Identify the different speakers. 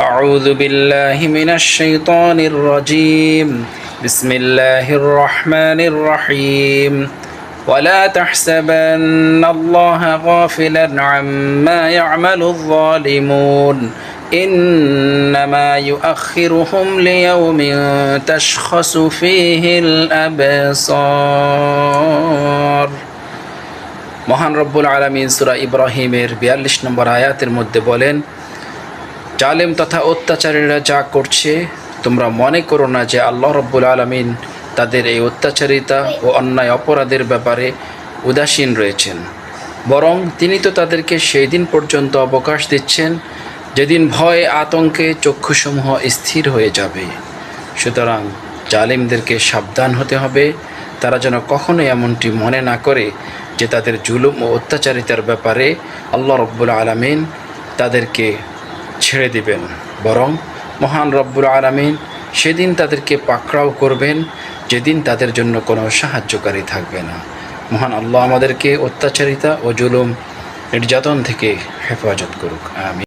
Speaker 1: أعوذ بالله من الشيطان الرجيم بسم الله الرحمن الرحيم ولا تحسبن الله غافلا عما يعمل الظالمون إنما يؤخرهم ليوم تشخص فيه الأبصار মহান রব্বুল আলমিন সুরা ইব্রাহিমের বিয়াল্লিশ নম্বর আয়াতের মধ্যে বলেন জালেম তথা অত্যাচারীরা যা করছে, তোমরা মনে করো না যে আল্লাহ রব্বুল আলমিন তাদের এই অত্যাচারিতা ও অন্যায় অপরাধের ব্যাপারে উদাসীন রয়েছেন। বরং তিনি তো তাদেরকে সেই দিন পর্যন্ত অবকাশ দিচ্ছেন, যেদিন ভয় আতঙ্কে চক্ষুসমূহ স্থির হয়ে যাবে। সুতরাং জালিমদেরকে সাবধান হতে হবে, তারা যেন কখনোই এমনটি মনে না করে যে তাদের জুলুম ও অত্যাচারিতার ব্যাপারে আল্লাহ রব্বুল আলমিন তাদেরকে ছেড়ে দিবেন, বরং মহান রব্বুর আরামিন সেদিন তাদেরকে পাকড়াও করবেন, যেদিন তাদের জন্য কোনো সাহায্যকারী থাকবে না। মহান আল্লাহ আমাদেরকে অত্যাচারিতা ও জুলুম, নির্যাতন থেকে হেফাজত করুক। আমি